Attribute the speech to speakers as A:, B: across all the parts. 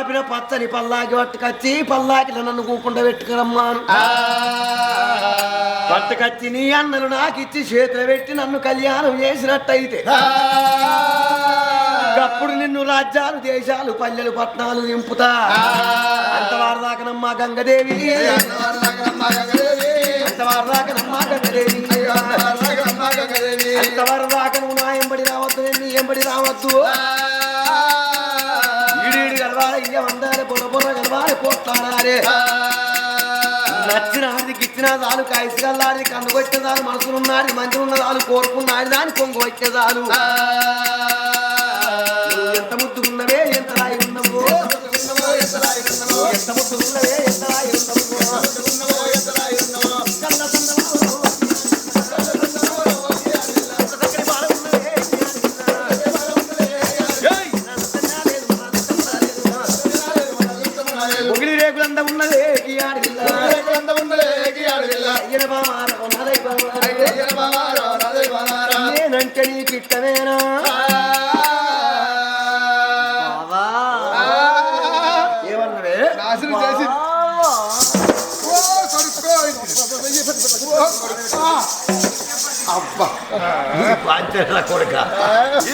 A: బాపిన పచ్చని పల్లాకి పట్టుకొచ్చి పల్లాకిలో నన్ను కూకుండా పెట్టుకురమ్మాను పట్టుకొచ్చి నీ అన్నలు నాకిచ్చి చేతులు పెట్టి నన్ను కళ్యాణం చేసినట్టయితే. అప్పుడు నిన్ను రాజ్యాలు దేశాలు పల్లెలు పట్టణాలు నింపుతా. అంతవారు దాకనమ్మా గంగదేవి. అంతవారు దాకనమ్మా గంగదేవి. అంతవారు దాకా నువ్వు నా ఎంబడి రావద్దు ఎంబడి రావద్దు. ఈడీడు గలవారే ఇయ్య వందారే బొర్ర బొర్ర గలవారే పోట్లాడారే నచ్చిన ఆడికి ఇచ్చిన చాలు కాయసిగల్లాడి కందు కొట్టిన చాలు మనసులున్నాడు మంచి ఉన్న చాలు కోరుకున్నాడు దాని కొంగు వచ్చే చాలు. ఎంత ముద్దుకున్నవే ఎంత రాయి ఉన్నవో ఎంత ముద్దుకున్నవే ఎంత రాయి ఉన్నవో. కన్న సన్నవాడు.
B: నాశనం చేసి. అబ్బా.
A: బాధ్యత కొడుక.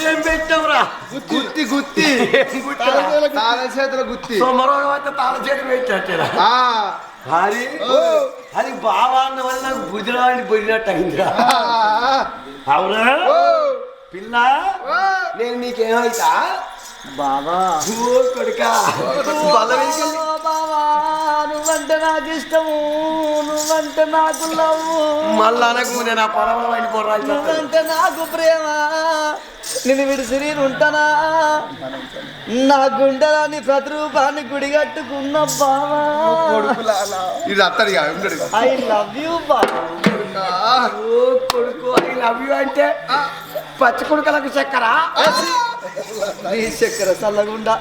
A: ఏం పెట్టావురా?
B: గుత్తి. గుత్తి? తాళ చేతుల గుత్తి?
A: అయితే తాళ చేతి పెట్టారా
B: ఆ.
A: హరి? అది బావా అన్న వల్ల నాకు బుద్ధిరాని పోయినట్టు అయిందిరా. అవునా? పిల్ల. నేను నీకేమైతా?
C: బాబా
A: ఓ కొడుక.
C: నువ్వంటే నాకు ఇష్టము నువ్వంటే నాకు లవ్వు.
A: మళ్ళా నాకు నేను ఆ అయిపోరాలి
C: నువ్వంటే నాకు ప్రేమ నేను విడిసి నేను ఉంటానా? నా గుండెలని ప్రతిరూపాన్ని గుడిగట్టుకున్న బావా?
B: ఇది అత్తడిగా ఉండడు.
C: ఐ లవ్ యూ బాబా
A: ఓ కొడుకు ఐ లవ్ యూ అంటే పచ్చి కొడుకులకు చక్కరా?
C: నీ చక్కెర చల్లగుండా.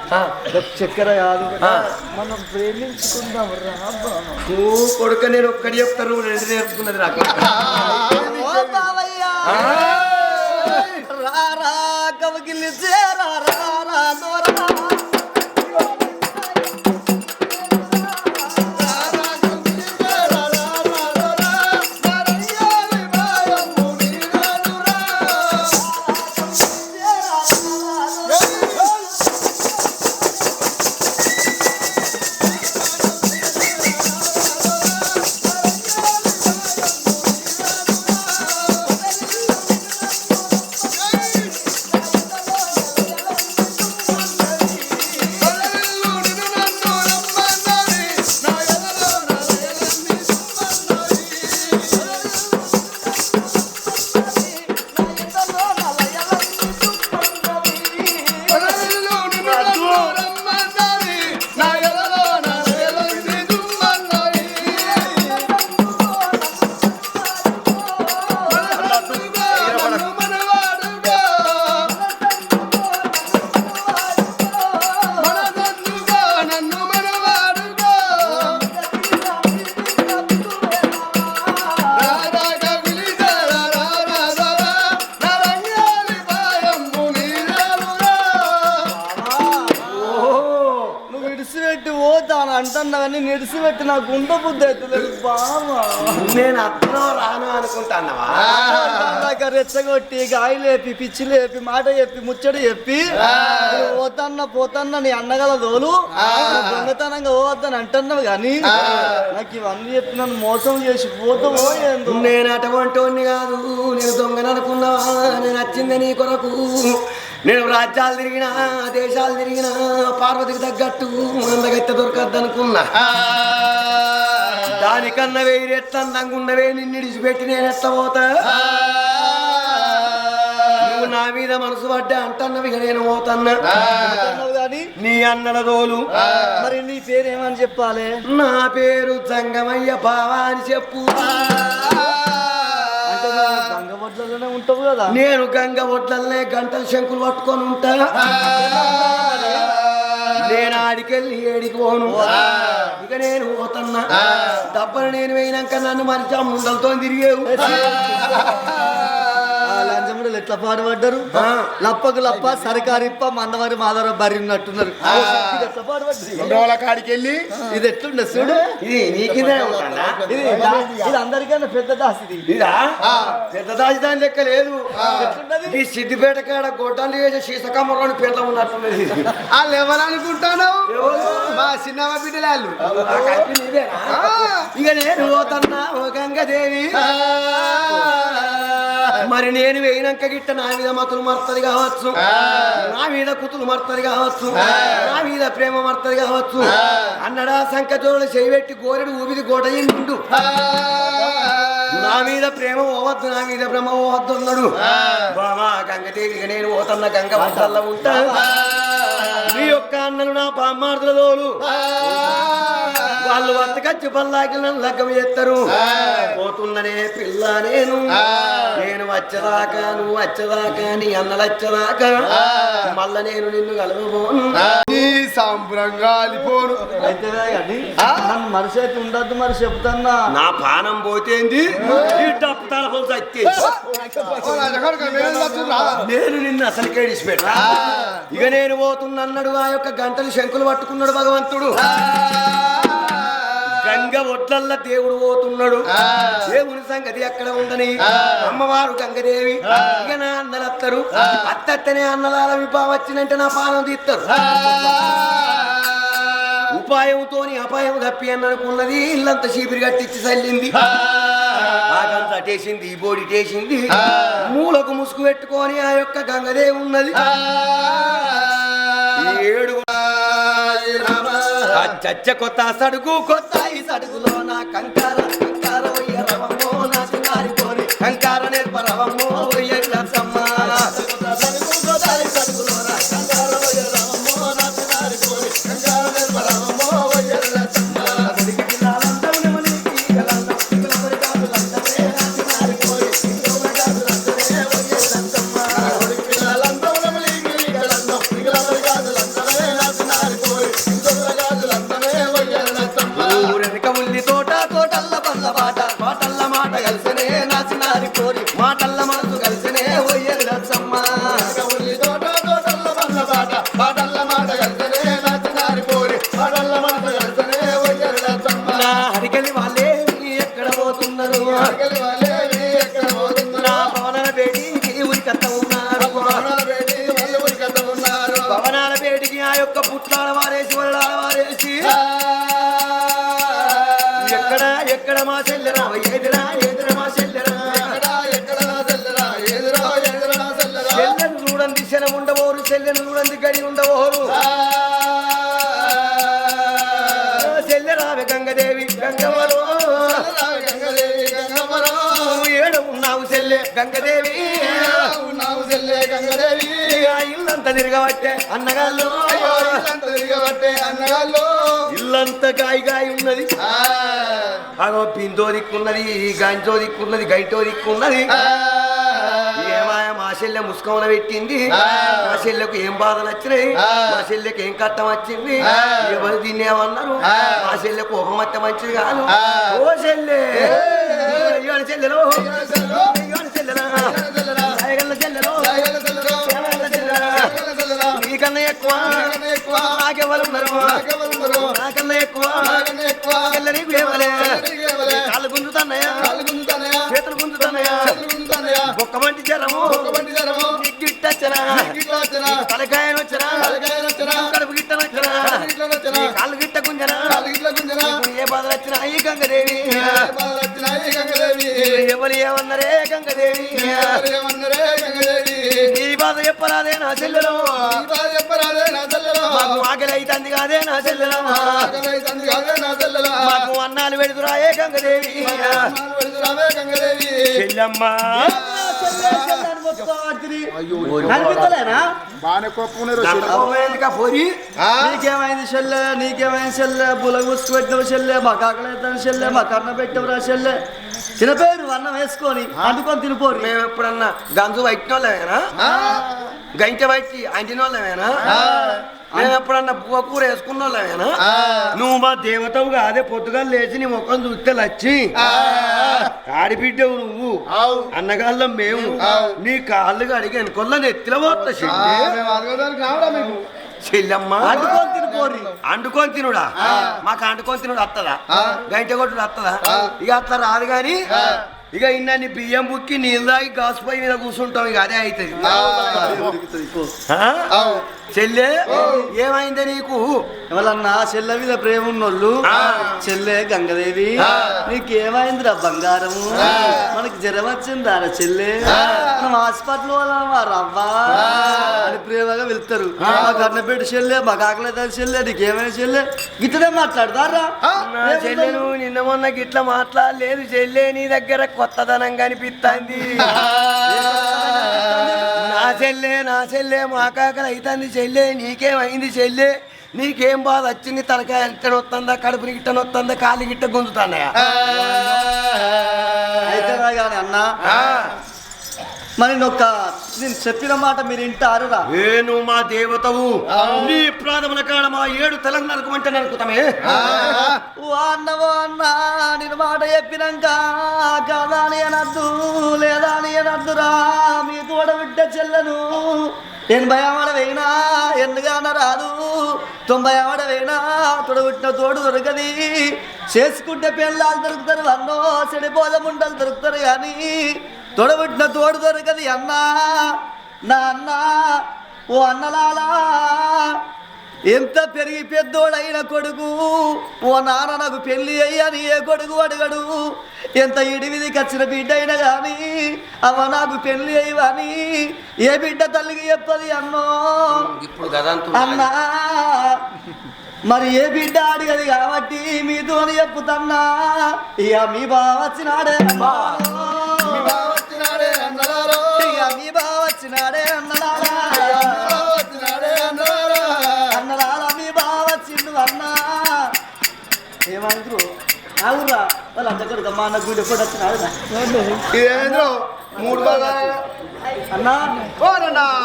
C: చక్కెర కాదు. మనం ప్రేమించుకుందాం రా బాబా.
A: ఓ కొడుకు నేను ఒక్కడి నువ్వు రెండు నేర్చుకున్నది నాకు.
C: చేరా రా రా అంటున్నా కానీ నిడిచిపెట్టి నాకు ఉండబుద్ధి అవుతలేదు బావా
A: నేను అర్థం రాను అనుకుంటాన్నావా
C: దాకా రెచ్చగొట్టి గాయి లేపి పిచ్చి లేపి మాట చెప్పి ముచ్చడి చెప్పి పోతన్న పోతన్న నీ అన్నగల దోలు దొంగతనంగా పోవద్దని అంటున్నావు కానీ నాకు ఇవన్నీ చెప్పి నన్ను మోసం చేసి పోతావో
A: నేను అటువంటి కాదు నేను దొంగను అనుకున్నావా నేను వచ్చింది నీ కొరకు. నేను రాజ్యాలు తిరిగినా దేశాలు తిరిగినా పార్వతికి తగ్గట్టు అందగైతే దొరకద్దు అనుకున్నా దానికన్నా వెయ్యి రెట్లు అందంగా ఉన్నవే నిన్ను ఇడిచిపెట్టి నేను ఎట్లా పోతా? నువ్వు నా మీద మనసు పడ్డా అంటున్నవి నేను పోతన్నా. నీ అన్నల దోలు
C: మరి నీ పేరు ఏమని చెప్పాలి?
A: నా పేరు జంగమయ్య బావా అని చెప్పు.
C: ఉంటావు కదా.
A: నేను గంగ ఒడ్లల్లే గంటల శంకులు పట్టుకొని ఉంటా. నేను ఆడికెళ్ళి ఏడికి పోను. ఇక నేను పోతున్నా. డబ్బలు నేను పోయినాక నన్ను మరిచా ముండలతో తిరిగేవు.
C: ఆ లంచముడు వాళ్ళు ఎట్లా పాడుపడ్డారు
A: ఆ.
C: లప్పకు లప్ప సరికారిప్ప మండవారి మాధవ బరి ఉన్నట్టున్నారు
B: కాడికి వెళ్ళి
C: ఇది ఎట్లుండే చూడు?
A: ఇది నీకిదే ఉంటానా
C: ఇది ఇది అందరికన్నా పెద్ద దాస్ ఇది.
A: పెద్ద దాచిదాని లెక్క లేదు. ఈ సిద్దిపేట కాడ గొడ్డాలు వేసే సీసకమ్మలోని పిల్ల ఉన్నట్టున్నది.
B: వాళ్ళు ఎవరనుకుంటాను
A: ఎవరు?
B: మా చిన్నమ్మ బిడ్డలాళ్ళు
A: ఆ కత్తి నీదేనా? ఇక నేను పోతన్నా ఓ గంగదేవి. మరి నేను వేయినాక గిట్ట నా మీద మతులు మర్తది కావచ్చు. నా మీద కుతులు మర్తది కావచ్చు. నా మీద ప్రేమ మర్తది కావచ్చు. అన్నడా సంకటోడు చేయబెట్టి గోరెడు ఊపిది గోట నిండు నా మీద ప్రేమ పోవద్దు నా మీద ప్రేమ పోవద్దు అన్నాడు. బామా ఇక నేను పోతన్న గంగ వంటల్లో ఉంటా మీ యొక్క అన్నలు నా బామ్మార్దుల వాళ్ళు పల్లాకి నన్ను లగ్గం చేస్తారు పోతున్ననే పిల్ల నేను. నేను వచ్చేదాకా నువ్వు వచ్చేదాకా నీ అన్నలు వచ్చేదాకా. మళ్ళా నేను నిన్ను కలవబోను.
B: నీ సంబరంగా అలిపోను.
C: అయితే కానీ నన్ను మనిషి అయితే ఉండద్దు మరి చెప్తాన్నా.
A: నా పానం పోతేంది డప్పు తలపలు. నేను నిన్ను అసలు కేడిసిపెట్టా ఇక నేను పోతున్నన్నాడు ఆ యొక్క గంటలు శంకులు పట్టుకున్నాడు భగవంతుడు. గంగ ఒడ్లల్ల దేవుడు పోతున్నాడు. దేవుని సంగతి ఎక్కడ ఉందని? అమ్మవారు గంగదేవి. ఇక నా అన్నలత్తరు. అత్తనే అన్నలాల విభావం వచ్చినంటే నా పానం తీస్తారు ఉపాయంతోని అపాయం తప్పి అని అనుకున్నది ఇల్లంతా చీపిరి కట్టించి చల్లింది. అటేసింది ఈ బోడి టేసింది మూలకు ముసుగు పెట్టుకొని ఆ యొక్క గంగదేవి ఉన్నది. ఏడు చచ్చ కొత్త సడుగు కొత్త ఈ సడుగులో నా కంకార కంకార వయ్య రవమ్మో నా కంకార నేర్ప రవమ్మో అడిగలి వాళ్ళే ఎక్కడ పోతున్నారు భవనాల బేటికి ఉరికత్త ఉన్నారు భవనాల బేటికి ఆ యొక్క పుట్లాల వారేసి వరడాల వారేసి ఎక్కడ ఎక్కడ మా చెల్లెరా ఎదురా ఎదురా మా చెల్లెరా చెల్లెను చూడండి శనం ఉండబోరు చెల్లెను చూడండి గడి గంగదేవి ఇల్లంతా తిరగబట్టే అన్నగాళ్ళు
B: అన్నగాళ్ళు
A: ఇల్లంతా గాయ గాయ ఉన్నది అగో పిందో దిక్కున్నది గంజో దిక్కున్నది గైటో దిక్కున్నది చెల్లె ముసుకమున పెట్టింది. మా చెల్లెకు ఏం బాధలు వచ్చినాయి? మా చెల్లెకి ఏం కట్టం వచ్చింది? ఎవరు తినేమన్నారు మా చెల్లె కోపం వచ్చే మంచిది కాదు. ఓ చెల్లె. చెల్లెలో. నీకన్నా ఎక్కువ. నాకెవరు ఉన్నారు నాకన్నా ఎక్కువ. చెల్లెని లేవలే కాళ్ళు గుంజుతున్నాయా చేతులు గుంజుతున్నాయా బొక్క మంటి జ్వరము. ఇప్పుడు ఏ బాధలు వచ్చినా ఈ గంగదేవి. ఎవరు ఏమన్నారే గంగదేవి. ఈ బాధ చెప్పరాదే నా చెల్లెలు. మాకు ఆకలి అవుతుంది కాదే నా చెల్లెలు. మాకు అన్నాలు పెడుతురాయే గంగదేవి. చెల్లమ్మ
B: బాగానే కోపం
A: దండపోయేందుకా పోరి
C: నీకేమైంది చెల్లె? నీకేమైంది చెల్లె? బుల గుసుకు పెట్టినవు చెల్లె? మా చెల్లె? మా కర్ణ పెట్టవురా చెల్లె? చిన్న పేరు అన్నం వేసుకొని అందుకొని తినిపోరు
A: మేము ఎప్పుడన్నా గంజు వైట్న వాళ్ళమేనా గంట బయటి అంటిన వాళ్ళమేనా మేము ఎప్పుడన్నా కూర వేసుకున్నోళ్ళమేనా నువ్వు మా దేవతవు కాదే పొద్దుగా లేచి నీ ముఖం చూస్తే లచ్చి. ఆడిబిడ్డవు నువ్వు. అన్నగాళ్ళం మేము. నీ కాళ్ళు అడిగి వెనుకొల్ల నెత్తిల పోతా చెల్లమ్మ. అండుకొని తినుడా? మాకు అండుకొని తినుడు వస్తుందా
B: ఆ.
A: గంట కొట్టుడు వస్తుందా ఇక అట్లా రాదు కానీ ఇక ఇన్ని బియ్యం బుక్కి నీళ్ళు తాగి గాసు పొయ్యి మీద కూర్చుంటాం ఇక అదే అవుతుంది ఆ? చెల్లె ఏమైంది నీకు?
C: ఎవరన్నా చెల్లె మీద ప్రేమ ఉన్నోళ్ళు
A: ఆ.
C: చెల్లె గంగదేవి నీకేమైందిరా బంగారము? మనకి జ్వరం వచ్చిందా రా చెల్లె మనం హాస్పిటల్ పోదామా రవ్వా అని ప్రేమగా వెళ్తారు. మాకు అన్నపేట చెల్లె మాకు ఆకలేదు చెల్లె నీకేమైనా చెల్లె? గిట్టనే మాట్లాడతారా?
A: చెల్లె నువ్వు నిన్న మొన్న గిట్ల మాట్లాడలేదు చెల్లె నీ దగ్గర కొత్తదనం కనిపిస్తుంది నా చెల్లె నా చెల్లె మా కాకలు అవుతుంది చెల్లె నీకేమైంది చెల్లె? నీకేం బాధ వచ్చింది? తలకాయ గిట్ట నొత్తందా? కడుపు గిట్ట నొత్తందా? కాలు గిట్ట
C: అయితే అన్న మరి నొక్క నేను చెప్పిన మాట మీరు వింటారురా.
A: వేణు మా దేవతవు నీ ప్రాణముల కాడ మా ఏడు తెలంగాణకు అంటే నరుకుతామే
C: ఓ అన్నవో అన్న నేను మాట చెప్పినాక కాదా అని అనద్దు లేదా అని అనద్దురా మీ తోడ బిడ్డ చెల్లను. ఎనభై ఆవిడ వేయినా ఎన్నుగాన రాదు తొంభై ఆవిడ వేయినా తొడబుట్టిన తోడు దొరకది. చేసుకుంటే పిల్లలు దొరుకుతారు అన్నో చెడిపోద ముండలు దొరుకుతారు కానీ తొడబుట్టిన తోడు దొరకది అన్నా నా అన్న ఓ అన్నలాలా. ఎంత పెరిగి పెద్దోడైన కొడుకు ఓ నాన్న నాకు పెళ్ళి అయ్యని ఏ కొడుకు అడగడు. ఎంత ఇడివిది కచ్చిన బిడ్డ అయినా గాని అవ నాకు పెళ్ళి అయ్యవని ఏ బిడ్డ తల్లికి చెప్పది అన్నో.
A: ఇప్పుడు
C: అన్నా మరి ఏ బిడ్డ అడిగది కాబట్టి మీతో చెప్పుతన్నా ఇక మీ బావ వచ్చినాడే అమ్మా.
B: మీ బావ వచ్చినాడే అన్నలారా.
C: ఇక మీ బావ వచ్చినాడే
B: మీ బావ
C: వచ్చిండు అన్నా? ఏమంటారు వాళ్ళు మా అన్న గుడి ఎప్పుడు వచ్చినాడు
B: ఇదేంద్రో? మూడు బాగా
C: అన్నా?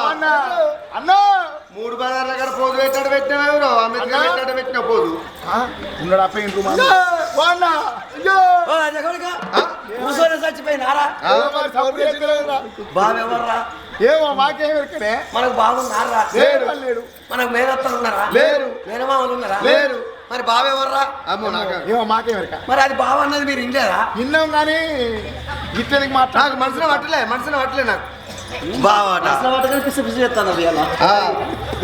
B: అన్న. అన్న. మూడు బజార్ల దగ్గర పోదు పెట్టాడు పెట్టినావు అంబేద్కర్ పెట్టాడు పెట్టిన పోదు. ఉన్నాడు? అప్ప
A: కూర్చొని చచ్చిపోయినారా? బావెవర్రా
B: ఏమో మాకేం
A: మనకు బాగున్నారా
B: లేడు. లేడు.
A: మనకు మేనత్తలు ఉన్నారా?
B: లేరు.
A: మేనమామలు ఉన్నారా?
B: లేరు.
A: మరి
B: అమ్మో నాకు ఏమో మాకేం
A: మరి అది బావ అన్నది మీరు ఇంలేదా
B: విన్నాం కానీ గిట్టనికి మాట నాకు మనసులో పట్టలే మనసులో పట్టలే నాకు.
C: పిసి పిసి అలా.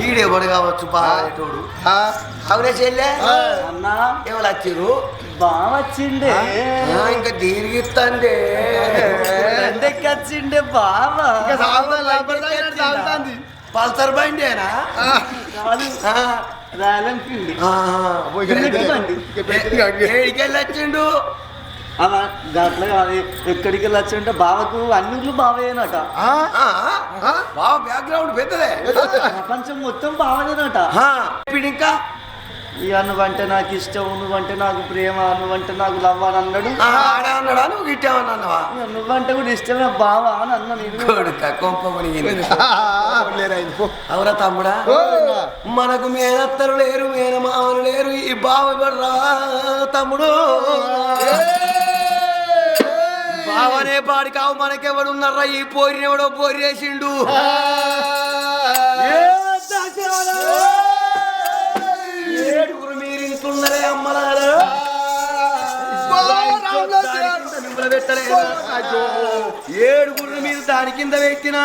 A: ఈడే కూడా కావచ్చు బావేటోడు అవునే చెల్లె?
C: అన్నా.
A: ఎవరు వచ్చిర్రు?
C: బావ వచ్చిండే.
A: ఇంకా
C: రెండెక్కి వచ్చిండే బావ.
B: తాగుతాంది
A: పల్సర్ బండేనా
C: ఎన్ఫీల్డ్
A: ఏడికెళ్ళి వచ్చిండు?
C: అలా దాంట్లో కాదు ఎక్కడికి వెళ్ళి వచ్చింటే బావకు అన్ని ఊర్లు బావేనట
A: ఆ, బావ బ్యాక్గ్రౌండ్ పెద్దదే.
C: ప్రపంచం మొత్తం బావనేనట
A: ఆ, ఇప్పుడు ఇంకా
C: ఇక నువ్వంటే నాకు ఇష్టం నువ్వంటే నాకు ప్రేమ నువ్వంటే నాకు లవ్ అని అన్నాడు.
A: నువ్వు
C: నువ్వంటే కూడా ఇష్టమే బావా అని అన్నా నేను.
A: అవురా తమ్ముడా. మనకు మేనత్తలు లేరు మేనమామలు లేరు ఈ బావ తమ్ముడు? బావనే పాడి కావు మనకెవడున్నారా ఈ పోరినెవడో పోరేసిండు? ఏడుగురు మీరు ఇంటున్నారే అమ్మలారా? ఏడుగురు మీరు దాని కింద పెట్టినా?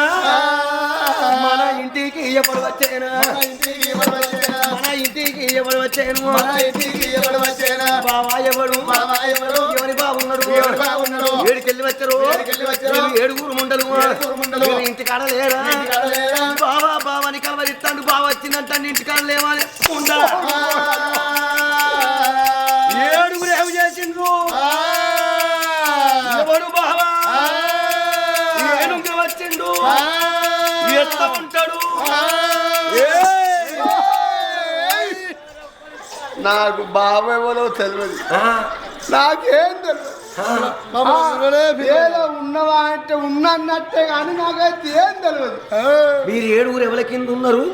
A: మన ఇంటికి ఎవడు వచ్చేనా ఇంటికి ఎవడు వచ్చేను? బావా ఎవడు
B: బావా ఎవడు?
A: ఎవరి? బాగున్నాడు
B: ఎవరి బాగున్నాడు?
A: ఏడుకెళ్ళి వచ్చారు? ఏడుగురు ముండలు. వీళ్ళు ఇంటికాడ లేరా? బావా బావాని కలవరిస్తాడు. బావ వచ్చిందంటే ఇంటికాడ లేవాలి. ఉండా. ఏడుగురు ఏమి చేసిండ్రు? ఎవడు బావా? ఏడుగురు వచ్చిండు? ఎట్లా ఉంటాడు?
B: నాకు బాబు ఎవరో తెలియదు నాకేం తెలియదు ఉన్నవా అంటే ఉన్నన్నట్టే కానీ నాకైతే ఏం తెలియదు
A: మీరు ఏడుగురు ఎవరి కింద ఉన్నారు?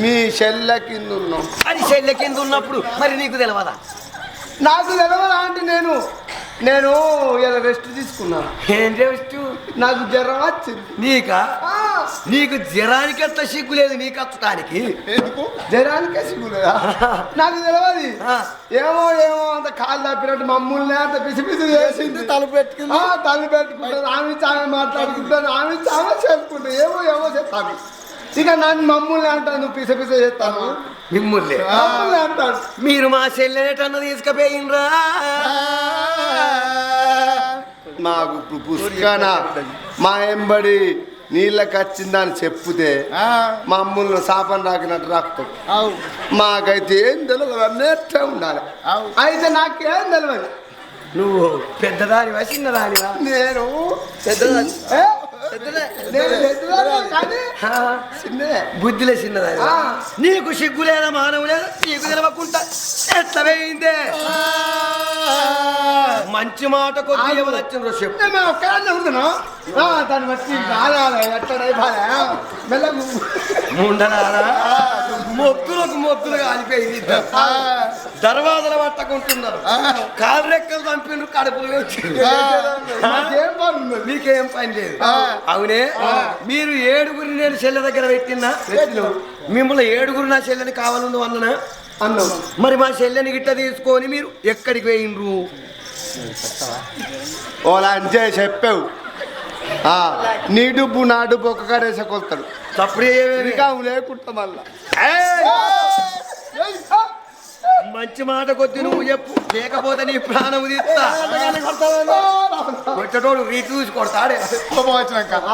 B: మీ చెల్ల కింద ఉన్నాం.
A: అది చెల్లె కింద ఉన్నప్పుడు మరి నీకు తెలియదా
B: నాకు తెలవదా అంటే నేను నేను ఇలా రెస్ట్ తీసుకున్నాను
A: ఏం చేస్తూ
B: నాకు జ్వరం వచ్చింది.
A: నీకా?
B: ఆ,
A: నీకు జ్వరానికి అంత సిగ్గు లేదు నీకు అత్తడానికి?
B: ఎందుకు? జ్వరానికే సిగ్గులేదా నాకు తెలియదు. ఏమో ఏమో అంత కాళ్ళు తప్పినట్టు మమ్మల్ని అంత పిసి పిసి చేసింది. తల పెట్టుకుంది? తల పెట్టుకుంటాను ఆమె ఆమె మాట్లాడుకుంటాను ఆమె ఆమె చేసుకుంటాను ఏమో ఏమో చెప్తాను. ఇక నన్ను మమ్మల్ని అంటాను నువ్వు పిస పిస చేస్తాను.
A: మిమ్ముల్ని. మీరు మా చెల్లెటన్న తీసుకుపోయినరా
B: మాకు పుష్కన మా ఎంబడి నీళ్ళకి వచ్చిందని చెప్తే మమ్మల్ని శాపం రాకినట్టు రాకుతాం మాకైతే ఏం తెలియదు అన్నట్టే ఉండాలి. అయితే నాకేం తెలియదు
A: నువ్వు పెద్దదానివా చిన్నదానివా?
B: నేను
C: పెద్దదాన్ని.
B: చిన్నదే.
A: బుద్ధిలే చిన్నదాని
B: ఆ.
A: నీకు సిగ్గు లేదా మానవు లేదా నీకు తెలవకుండా ఎట్లా వేయిందే మంచి మాట కొద్ది ఎవరు వచ్చిండ్రో చెప్పు.
B: మేము ఒక్కదాన్నే దాన్ని బట్టి మెల్లగు
A: ముండనారా మొక్కులకు మొక్కులు కాలిపోయింది. ఇద్దరు. దర్వాజలు పట్టకుంటున్నారు. కాలు రెక్కలు చంపిండ్రు కడుపులు
B: మాకేం పని
A: లేదు. అవునే? మీరు ఏడుగురి నేను చెల్లె దగ్గర పెట్టినా? మిమ్మల్ని ఏడుగురు నా చెల్లెని కావాలని అన్ననా?
B: అన్నాం.
A: మరి మా చెల్లెని గిట్ట తీసుకొని మీరు ఎక్కడికి పోయిండ్రు?
B: ఓలా అంతే చెప్పావు. నీ డుబ్బు నా డుబ్బు ఒక్క కాడేసే కొలుతాడు.
A: తప్పుడు
B: ఇంకా లేకుంటా మళ్ళా.
A: మంచి మాట కొద్ది నువ్వు చెప్పు. లేకపోతే నీ ప్రాణం తీస్తా. రీతి చూసి కొడతాడే.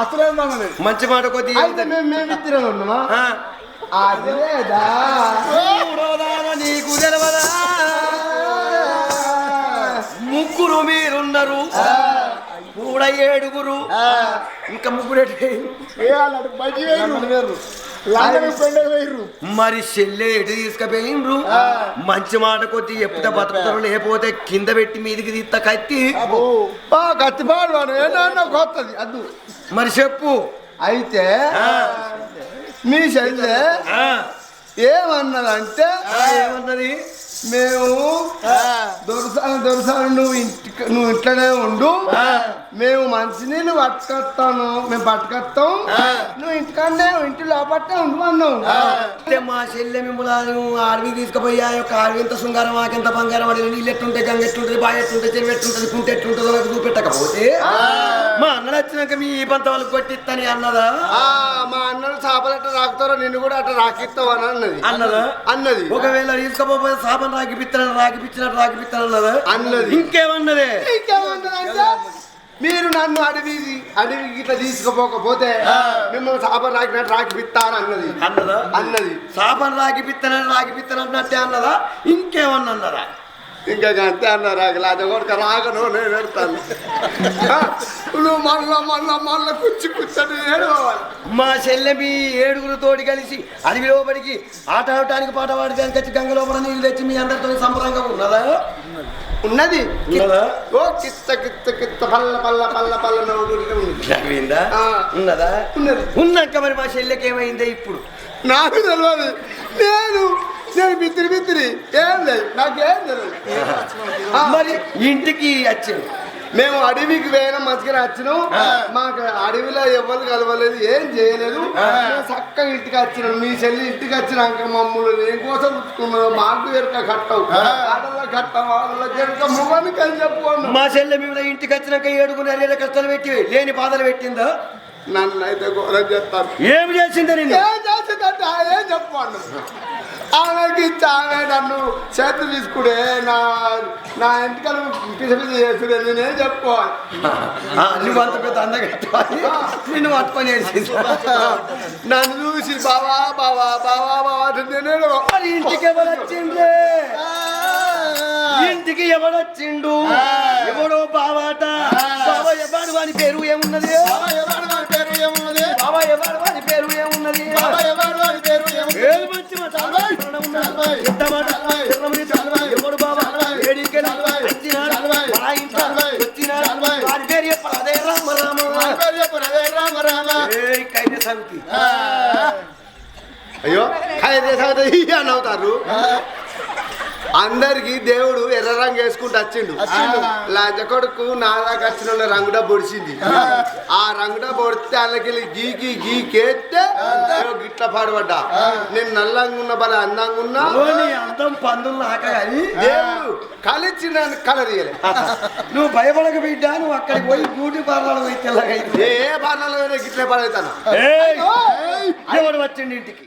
B: అసలే మనది
A: మంచి మాట కొద్ది నీకు తెలవదా? ముగ్గురు మీరున్నారు కూడా ఏడుగురు ఇంకా ముగ్గురు? మరి చెల్లె ఎటు తీసుకుపోయిండ్రు? మంచి మాట కొద్ది ఎప్పుడు బతుకుతారు లేకపోతే కింద పెట్టి మీదికి తీస్తా కత్తి.
B: ఏంటన్నా కొత్తది? అద్దు.
A: మరి చెప్పు.
B: అయితే మీ చెల్లె
A: ఆ,
B: ఏమన్నదంటే
A: ఏమన్నది?
B: మేము దొరసాను దొరసాను నువ్వు ఇంటి నువ్వు ఇంట్లోనే ఉండు. మేము మంచినీళ్ళు పట్టుకొస్తాను మేము పట్టుకొస్తాం. నువ్వు ఇంటికన్నా ఇంటి లోపట్టే ఉండు అన్నావు.
A: మా చెల్లె మిమ్మల్ని అడవి తీసుకుపోయి ఆ యొక్క అడవి ఎంత శృంగారం ఆకెంత బంగారం అడిగి నీళ్ళు ఎట్టుంటే గంగ ఎట్టుంటది బావి ఎట్టుంటే చెరువు ఎట్టుంటది కుంట ఎట్టుంటుందో నాకు చూపెట్టకపోతే మా అన్నలు వచ్చినాక మీ ఈ పంత వాళ్ళకి కొట్టిత్తని అన్నదా?
B: ఆ, మా అన్నలు చేపలు అట్ట రాకుతారో నిన్ను కూడా అట్ట రాకిస్తావు అని అన్నది.
A: అన్నదా?
B: అన్నది.
A: ఒకవేళ తీసుకపోతే సాపం రాకిపిత్తనని రాకిపించినట్టు రాకిపిత్తనన్నదా
B: అన్నది.
A: ఇంకేమన్నదే?
B: ఇంకేమంటదంటే, మీరు నన్ను అడవి అడవికి ఇట్లా తీసుకుపోకపోతే మిమ్మల్ని చేపలు రాకినట్టు రాకిపిస్తాను అన్నది.
A: అన్నదా?
B: అన్నది.
A: సాపం రాకిపిత్తనని రాకిపిత్తనన్నట్టే అన్నదా? ఇంకేమన్నా అన్నదా?
B: ఇంకా అంతే అన్నారు అది కొడుక రాగను నేను పెడతాను. నువ్వు మళ్ళా మళ్ళా మళ్ళా కుచ్చి కూర్చొని ఏడవాలి
A: మా చెల్లె మీ ఏడుగురు తోటి కలిసి అడవి లోపలికి ఆట ఆడటానికి పాట పాడడానికి వచ్చి గంగ లోపల నీళ్ళు తెచ్చి మీ అందరితో సంబరంగా ఉన్నదా?
B: ఉన్నది. ఓ కిత్త కిత్త కిత్త పల్ల పల్ల పల్ల పల్ల నవ్వుకుంటే.
A: ఉన్నదా?
B: ఉన్నది.
A: ఉన్నాక మరి మా చెల్లెకి ఏమైందే ఇప్పుడు?
B: నాకు తెలియదు నేను నేను బిత్తిరి బిత్తిరి ఏం లేదు నాకేం తెలియదు
A: మరి ఇంటికి వచ్చింది
B: మేము అడవికి పోయిన మంచిగా వచ్చినాం. మాకు అడవిలో ఎవరు కలవలేదు ఏం చేయలేదు. చక్కగా ఇంటికి వచ్చినాం. మీ చెల్లి ఇంటికి వచ్చినాక మమ్మల్ని ఏం కోసం ఉంచుకున్నావు మాకు ఎరుక కట్టవు. ఆడల కట్టవు ఆడల ఎరుక ముఖానికి అని చెప్పు
A: మా చెల్లె మేము ఇంటికి వచ్చినాక ఏడుగురు నెలల కష్టాలు పెట్టి లేని బాధలు పెట్టిందా?
B: నన్ను అయితే ఘోరం చేస్తాను.
A: ఏమి చేసింది
B: ఏం చేసిందంటే ఏం చెప్పండి ఆమెకి ఇచ్చి ఆమె నన్ను చేతులు తీసుకుడే నా నా ఇంటికలు పిస పిస చేసుడే నేనేం చెప్పుకోవాలి?
A: నువ్వు అంత పెద్ద అందగట్టాలి. నిన్ను పట్టుకొని ఏడిచింది
B: నన్ను చూసి బావా బావా బావా బావా నేను
A: ఇంటికి ఎవరు వచ్చిండే ఇంటికి ఎవడొచ్చిండు ఎవడో బావాట? బాబా ఎవడు వాని పేరు ఏమున్నది?
B: పేరు ఏమున్నది?
A: ఎంత మాట? ఎర్రమని ఎవడు బాబా? ఏడికెళ్ళి వచ్చినాడు మా ఇంట్లో వచ్చినాడు వాని పేరు చెప్పాలి అదే రామ రామ
B: రామ. రామ
A: ఏయ్ కైన సమితి.
B: అయ్యో అయితే సంగతి ఈ అని అవుతారు అందరికి దేవుడు ఎర్ర రంగు వేసుకుంటూ వచ్చిండు. లంచ కొడుకు నా దాకా వచ్చిన రంగు డబ్బు ఒడిచింది ఆ రంగు డబ్బు ఒడితే అందుకెళ్ళి గీకి గీకేస్తే గిట్ల పాడుపడ్డా నేను నల్లంగా ఉన్నా బల అందంగా ఉన్నా
A: పందులు
B: దేవుడు కలిసి నన్ను కలర్ ఇయ్యలే.
A: నువ్వు భయపడక బిడ్డ నువ్వు అక్కడికి పోయి పార్లర్ పోయి తెల్లగైతే
B: ఏ బాణాలు గిట్లే పడవుతాను
A: ఎవడు వచ్చిండి ఇంటికి?